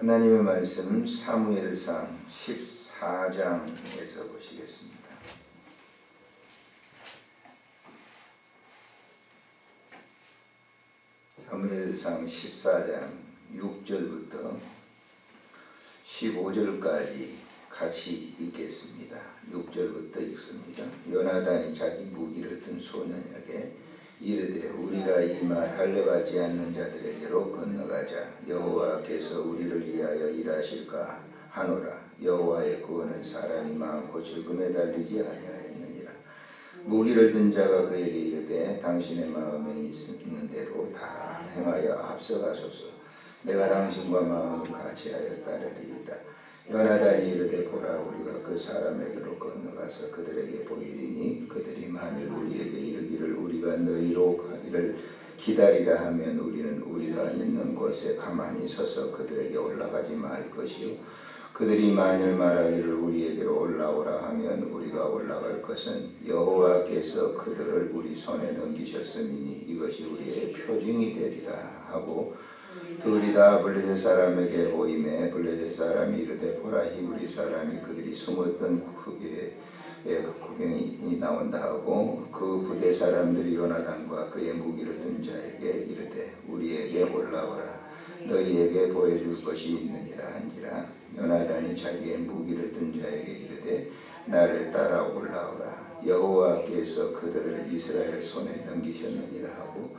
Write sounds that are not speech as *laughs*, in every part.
하나님의 말씀 사무엘상 14장에서 보시겠습니다. 사무엘상 14장 6절부터 15절까지 같이 읽겠습니다. 6절부터 읽습니다. 요나단이 자기 무기를 든 소년에게 이르되 우리가 이 말 할례받지 않는 자들에게로 건너가자. 여호와께서 우리를 위하여 일하실까 하노라. 여호와의 구원은 사람이 많고 즐금에 달리지 아니하였느니라. 무기를 든 자가 그에게 이르되 당신의 마음에 있는 대로 다 행하여 앞서가소서. 내가 당신과 마음을 같이 하여 따르리이다. 요나단이 이르되 보라 우리가 그 사람에게로 건너가서 그들에게 보이리니 그들이 만일 이르기를 우리가 너희로 가기를 기다리라 하면 우리는 우리가 있는 곳에 가만히 서서 그들에게 올라가지 말 것이요. 그들이 만일 말하기를 우리에게로 올라오라 하면 우리가 올라갈 것은 여호와께서 그들을 우리 손에 넘기셨음이니 이것이 우리의 표징이 되리라 하고 둘이 다 블레셋 사람에게 보임에 블레셋 사람이 이르되 보라 히브리 사람이 그들이 숨었던 후에 구경이 나온다 하고 그 부대 사람들이 요나단과 그의 무기를 든 자에게 이르되 우리에게 올라오라. 너희에게 보여줄 것이 있느니라 한지라. 요나단이 자기의 무기를 든 자에게 이르되 나를 따라 올라오라. 여호와께서 그들을 이스라엘 손에 넘기셨느니라 하고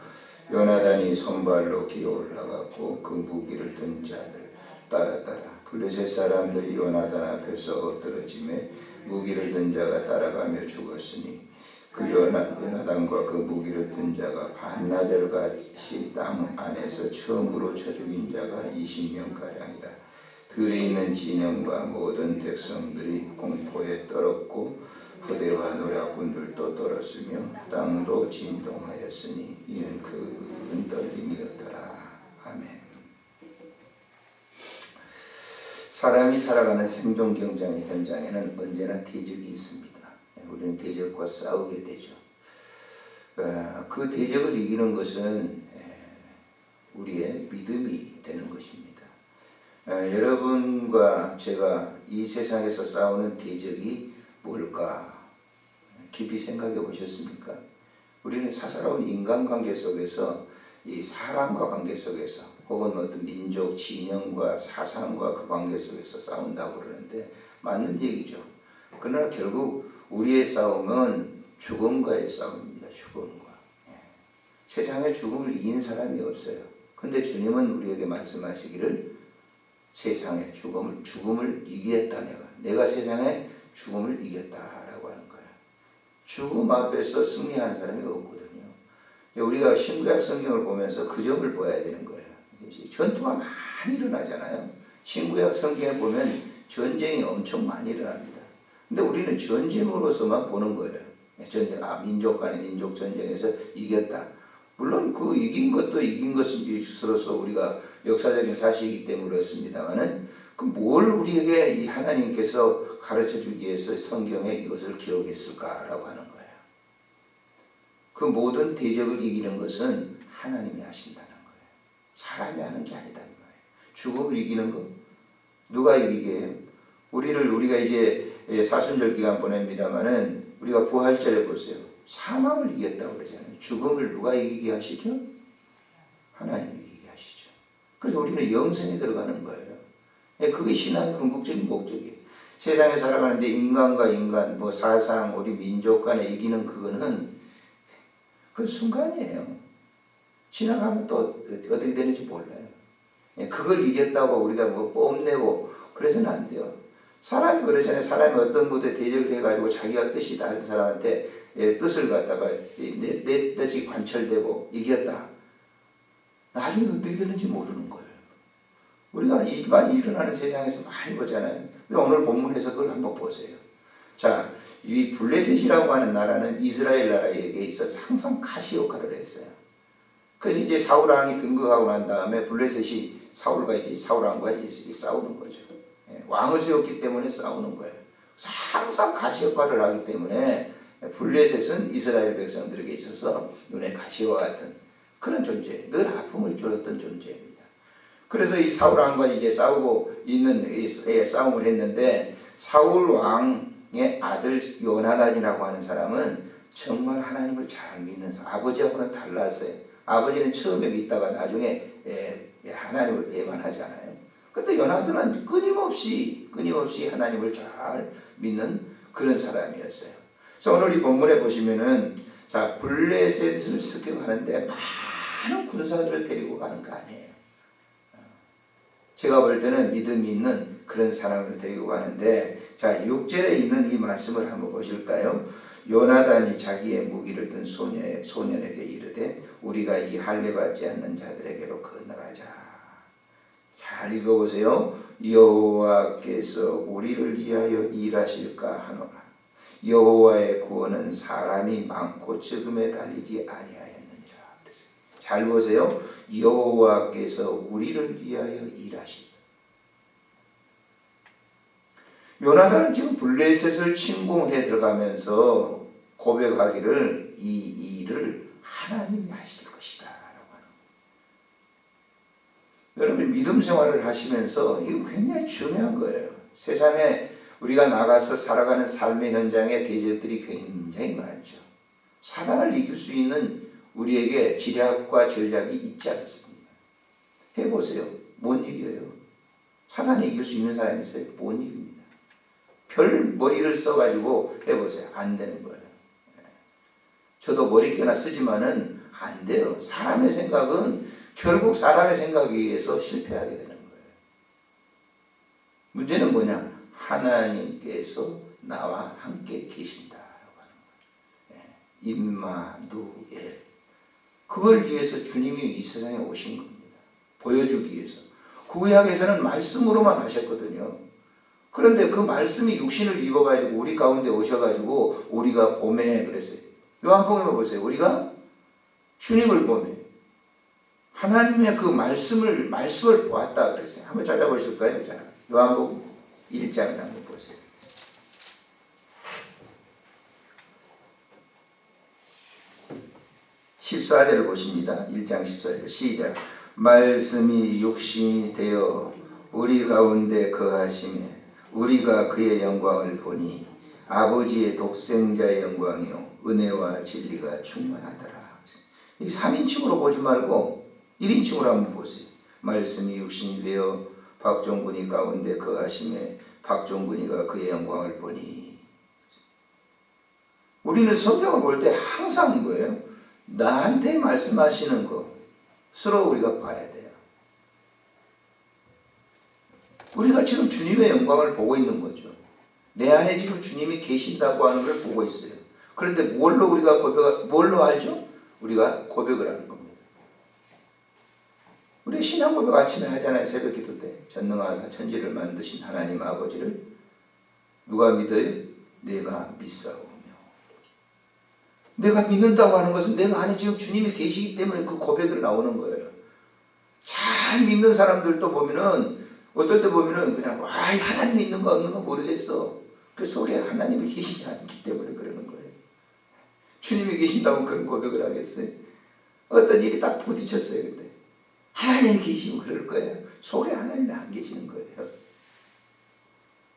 요나단이 손발로 기어 올라갔고 그 무기를 든 자들 따랐더라. 블레셋 사람들이 요나단 앞에서 엎드러짐에 무기를 든 자가 따라가며 죽었으니 그 요나, 요나단과 그 무기를 든 자가 반나절같이 땅 안에서 처음으로 쳐 죽인 자가 20명가량이라. 들에 있는 진영과 모든 백성들이 공포에 떨었고 부대와 노략군들도 떨었으며 땅도 진동하였으니 이는 큰 떨림이었더라. 아멘. 사람이 살아가는 생존 경쟁의 현장에는 언제나 대적이 있습니다. 우리는 대적과 싸우게 되죠. 어, 그 대적을 이기는 것은 우리의 믿음이 되는 것입니다. 어, 여러분과 제가 이 세상에서 싸우는 대적이 뭘까? 깊이 생각해 보셨습니까? 우리는 사사로운 인간관계 속에서 이 사람과 관계 속에서 혹은 어떤 민족 진영과 사상과 그 관계 속에서 싸운다고 그러는데 맞는 얘기죠. 그러나 결국 우리의 싸움은 죽음과의 싸움입니다. 죽음과. 예. 세상에 죽음을 이긴 사람이 없어요. 근데 주님은 우리에게 말씀하시기를 세상의 죽음을 죽음을 이기겠다 내가. 내가 세상에 죽음을 이겼다라고 하는 거예요. 죽음 앞에서 승리하는 사람이 없거든요. 우리가 신구약 성경을 보면서 그 점을 봐야 되는 거예요. 전투가 많이 일어나잖아요. 신구약 성경에 보면 전쟁이 엄청 많이 일어납니다. 근데 우리는 전쟁으로서만 보는 거예요. 전쟁, 아, 민족 간의 민족 전쟁에서 이겼다. 물론 그 이긴 것도 이긴 것으로서 우리가 역사적인 사실이기 때문에 그렇습니다만은 그뭘 우리에게 이 하나님께서 가르쳐 주기 위해서 성경에 이것을 기록했을까라고 하는 거예요. 그 모든 대적을 이기는 것은 하나님이 하신다는 거예요. 사람이 하는 게 아니다는 거예요. 죽음을 이기는 것 누가 이기게? 우리를 우리가 이제 사순절 기간 보냅니다만은 우리가 부활절에 보세요. 사망을 이겼다고 그러잖아요. 죽음을 누가 이기게 하시죠? 하나님이 이기게 하시죠. 그래서 우리는 영생에 들어가는 거예요. 그게 신앙의 궁극적인 목적이에요. 세상에 살아가는데 인간과 인간, 뭐 사상, 우리 민족 간에 이기는 그거는 그 순간이에요. 지나가면 또 어떻게 되는지 몰라요. 그걸 이겼다고 우리가 뭐 뽐내고 그래서는 안 돼요. 사람이 그러잖아요. 사람이 어떤 무대 대적을 해가지고 자기가 뜻이 다른 사람한테 뜻을 갖다가 내, 내 뜻이 관철되고 이겼다. 나중에 어떻게 되는지 모르는 거예요. 우리가 이만 일어나는 세상에서 많이 보잖아요. 오늘 본문에서 그걸 한번 보세요. 자, 이 블레셋이라고 하는 나라는 이스라엘 나라에게 있어서 항상 가시 역할을 했어요. 그래서 이제 사울 왕이 등극하고 난 다음에 블레셋이 사울과 이제 사울 왕과 이제 싸우는 거죠. 예, 왕을 세웠기 때문에 싸우는 거예요. 항상 가시 역할을 하기 때문에 블레셋은 이스라엘 백성들에게 있어서 눈에 가시와 같은 그런 존재, 늘 아픔을 줄었던 존재입니다. 그래서 이 사울 왕과 이제 싸우고 있는 이 싸움을 했는데 사울 왕의 아들 요나단이라고 하는 사람은 정말 하나님을 잘 믿는 사람. 아버지하고는 달랐어요. 아버지는 처음에 믿다가 나중에 예, 예, 하나님을 배반하잖아요. 근데 요나단은 끊임없이 끊임없이 하나님을 잘 믿는 그런 사람이었어요. 그래서 오늘 이 본문에 보시면은 자 블레셋을 습격하는데 많은 군사들을 데리고 가는 거 아니에요. 제가 볼 때는 믿음이 있는 그런 사람을 데리고 가는데 자 6절에 있는 이 말씀을 한번 보실까요? 요나단이 자기의 무기를 든 소녀, 소년에게 이르되 우리가 이 할례 받지 않는 자들에게로 건너가자. 잘 읽어보세요. 여호와께서 우리를 위하여 일하실까 하노라. 여호와의 구원은 사람이 많고 적음에 달리지. 그랬어요. 잘 보세요. 여호와께서 우리를 위하여 일하시다. 요나단은 지금 블레셋을 침공해 들어가면서 고백하기를 이 일을 하나님이 하실 것이다. 여러분 믿음 생활을 하시면서 이거 굉장히 중요한 거예요. 세상에 우리가 나가서 살아가는 삶의 현장에 대적들이 굉장히 많죠. 사단을 이길 수 있는 우리에게 지략과 전략이 있지 않습니다. 해보세요. 못 이겨요. 사단을 이길 수 있는 사람이 있어요? 못 이깁니다. 별 머리를 써가지고 해보세요. 안 되는 거예요. 저도 머리깨나 쓰지만은 안 돼요. 사람의 생각은 결국 사람의 생각에 의해서 실패하게 되는 거예요. 문제는 뭐냐? 하나님께서 나와 함께 하는 거예요. 임마누엘. 그걸 위해서 주님이 이 세상에 오신 겁니다. 보여주기 위해서. 구약에서는 말씀으로만 하셨거든요. 그런데 그 말씀이 육신을 입어가지고 우리 가운데 오셔가지고 우리가 봄에 그랬어요. 요한복음에 보세요. 우리가 주님을 보며 하나님의 그 말씀을 말씀을 보았다 그랬어요. 한번 찾아보실까요? 자, 요한복음 1장을 한번 보세요. (14절을) 보십니다. 1장 14절 시작 말씀이 육신이 되어 우리 가운데 거하심에 우리가 그의 영광을 보니 아버지의 독생자의 영광이요 은혜와 진리가 충만하더라. 이 3인칭으로 보지 말고 1인칭으로 한번 보세요. 말씀이 육신이 되어 박종근이 가운데 거하심에 박종근이가 그의 영광을 보니 우리는 성경을 볼 때 항상 뭐예요? 나한테 말씀하시는 거 서로 우리가 봐야 돼요. 우리가 지금 주님의 영광을 보고 있는 거죠. 내 안에 지금 주님이 계신다고 하는 걸 보고 있어요. 그런데 뭘로 우리가 고백, 뭘로 알죠? 우리가 고백을 하는 겁니다. 우리 신앙 고백 아침에 하잖아요. 새벽 기도 때. 전능하사 천지를 만드신 하나님 아버지를 누가 믿어요? 내가 믿사오며. 내가 믿는다고 하는 것은 내가 안에 지금 주님이 계시기 때문에 그 고백으로 나오는 거예요. 잘 믿는 사람들도 보면은 어떨 때 보면은 그냥 와 하나님 있는 거 없는 거 모르겠어. 그 속에 하나님이 계시지 않기 때문에 그러는 거예요. 주님이 계신다면 그런 고백을 하겠어요? 어떤 일이 딱 부딪혔어요 그때. 하나님이 계시면 그럴 거예요. 속에 하나님이 안 계시는 거예요.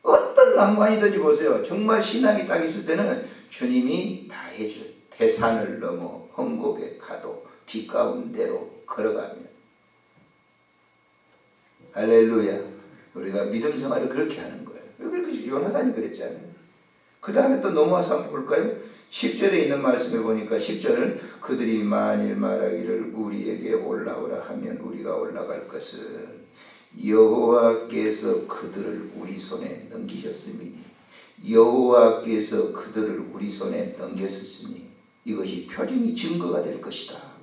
어떤 난관이든지 보세요. 정말 신앙이 딱 있을 때는 주님이 다 해줘. 태산을 넘어 헝곡에 가도 비 가운데로 걸어가면 할렐루야. 우리가 믿음 생활을 그렇게 하는 거예요. 여기 요나단이 그랬잖아요. 그 다음에 또 넘어와서 한번 볼까요? 10절에 있는 말씀에 보니까 10절을 그들이 만일 말하기를 우리에게 올라오라 하면 우리가 올라갈 것은 여호와께서 그들을 우리 손에 넘기셨으니 여호와께서 그들을 우리 손에 넘겼으니 이것이 표징이 증거가 될 것이다.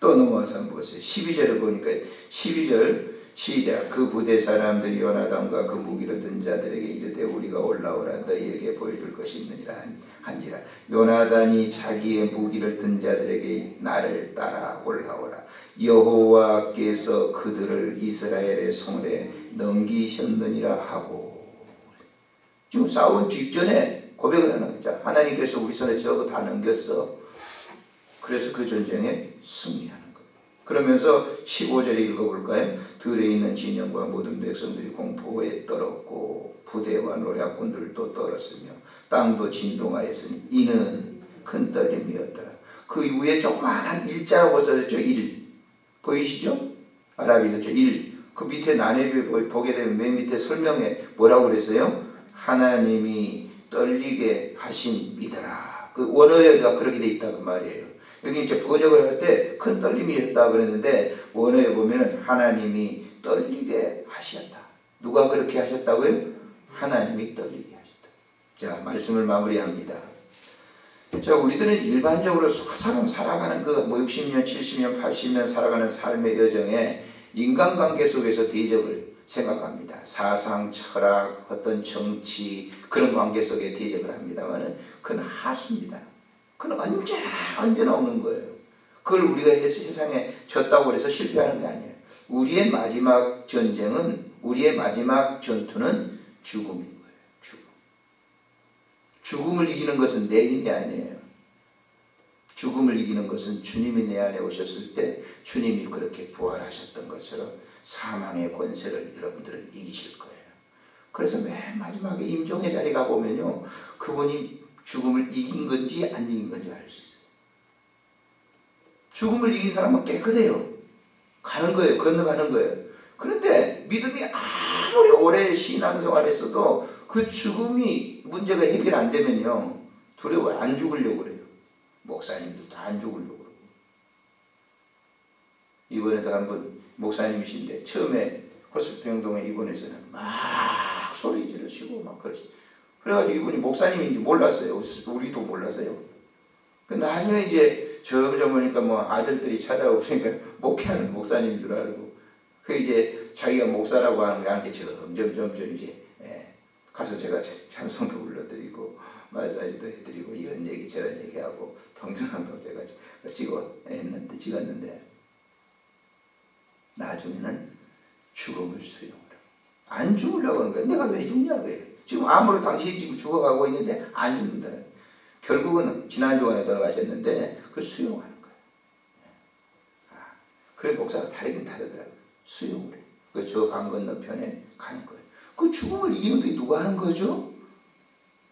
또 넘어와서 한번 보세요. 12절에 보니까 12절 시작. 그 부대 사람들이 요나단과 그 무기를 든 자들에게 이르되 우리가 올라오라. 너희에게 보여줄 것이 있느니라 한지라. 요나단이 자기의 무기를 든 자들에게 나를 따라 올라오라. 여호와께서 그들을 이스라엘의 손에 넘기셨느니라 하고. 지금 싸운 직전에 고백을 하는 거죠 하나님께서 우리 손에 저거 다 넘겼어 그래서 그 전쟁에 승리하는 거예요 그러면서 15절에 읽어볼까요? 들에 있는 진영과 모든 백성들이 공포에 떨었고 부대와 노략군들도 떨었으며 땅도 진동하였으니 이는 큰 떨림이었더라. 그 이후에 조그마한 일자라고 써졌죠. 일 보이시죠? 아랍이었죠. 일. 그 밑에 나네비에 보게 되면 맨 밑에 설명에 뭐라고 그랬어요? 하나님이 떨리게 믿어라. 그 원어가 그렇게 돼 있다 그 말이에요. 여기 이제 번역을 할 때 큰 떨림이었다 그랬는데 원어에 보면은 하나님이 떨리게 하셨다. 누가 그렇게 하셨다고요? 하나님이 떨리게 하셨다. 자 말씀을 마무리합니다. 자 우리들은 일반적으로 사람 살아가는 그 뭐 60년, 70년, 80년 살아가는 삶의 여정에 인간관계 속에서 대적을 생각합니다. 사상, 철학, 어떤 정치 그런 관계 속에 대적을 합니다만은 그건 하수입니다. 그건 언제나 언제나 오는 거예요. 그걸 우리가 세상에 졌다고 해서 실패하는 게 아니에요. 우리의 마지막 전쟁은 우리의 마지막 전투는 죽음인 거예요. 죽음. 죽음을 이기는 것은 내 힘이 아니에요. 죽음을 이기는 것은 주님이 내 안에 오셨을 때 주님이 그렇게 부활하셨던 것처럼 사망의 권세를 여러분들은 이기실 거예요. 그래서 맨 마지막에 임종의 자리 가 보면요. 그분이 죽음을 이긴 건지 안 이긴 건지 알 수 있어요. 죽음을 이긴 사람은 깨끗해요. 가는 거예요. 건너가는 거예요. 그런데 믿음이 아무리 오래 신앙생활했어도 그 죽음이 문제가 해결 안 되면요. 두려워요. 안 죽으려고 그래요. 목사님도 다 안 죽으려고 그러고. 이번에도 한분 목사님이신데 처음에 호스병동에 입원해서는 막 소리 지르시고 막 그러시. 그래가지고 이분이 목사님인지 몰랐어요. 우리도 몰랐어요. 그 나중에 이제 점점 보니까 뭐 아들들이 찾아오니까 *laughs* 목회하는 목사님인 줄 알고 그 이제 자기가 목사라고 하는 게 이렇게 점점 점점 이제 예, 가서 제가 찬송도 불러드리고 마사지도 해드리고 이런 얘기 저런 얘기하고 동영상도 제가 찍어 했는데 찍었는데 나중에는 죽음을 수용을 안 죽으려고 하는 거야. 내가 왜 죽냐 그래. 지금 아무리 당신이 지금 죽어가고 있는데 안 죽는다. 결국은 지난 주간에 돌아가셨는데 그 수용하는 거예요. 아, 그래 목사가 다르긴 다르더라고요. 수용을 해. 그저 강 건너편에 가는 거예요. 그 죽음을 이기는 게 누가 하는 거죠?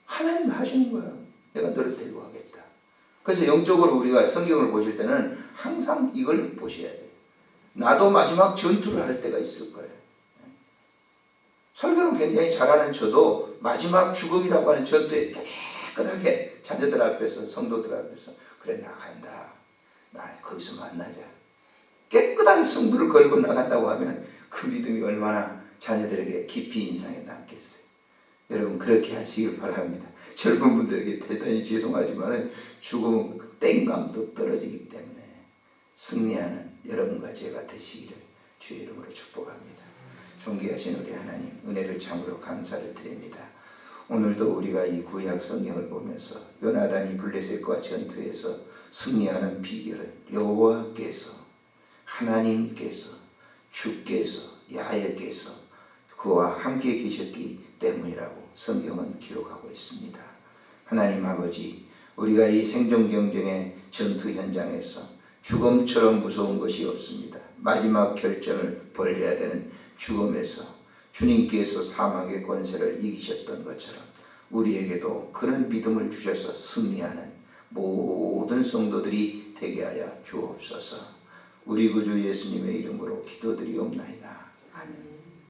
하나님 하시는 거예요. 내가 너를 데리고 가겠다. 그래서 영적으로 우리가 성경을 보실 때는 항상 이걸 보셔야 돼요. 나도 마지막 전투를 할 때가 있을 거예요. 설교는 굉장히 잘하는 저도 마지막 죽음이라고 하는 전투에 깨끗하게 자녀들 앞에서 성도들 앞에서 그래 나간다. 나 거기서 만나자. 깨끗하게 승부를 걸고 나간다고 하면 그 믿음이 얼마나 자녀들에게 깊이 인상에 남겠어요. 여러분 그렇게 하시길 바랍니다. 젊은 분들에게 대단히 죄송하지만 죽음은 그 땡감도 떨어지기 때문에 승리하는 여러분과 제가 되시기를 주의 이름으로 축복합니다. 존귀하신 우리 하나님 은혜를 참으로 감사를 드립니다. 오늘도 우리가 이 구약 성경을 보면서 요나단이 블레셋과 전투에서 승리하는 비결은 여호와께서 하나님께서 주께서 야훼께서 그와 함께 계셨기 때문이라고 성경은 기록하고 있습니다. 하나님 아버지, 우리가 이 생존 경쟁의 전투 현장에서 죽음처럼 무서운 것이 없습니다. 마지막 결정을 벌려야 되는 죽음에서 주님께서 사망의 권세를 이기셨던 것처럼 우리에게도 그런 믿음을 주셔서 승리하는 모든 성도들이 되게 하여 주옵소서. 우리 구주 예수님의 이름으로 기도드리옵나이다. 아멘.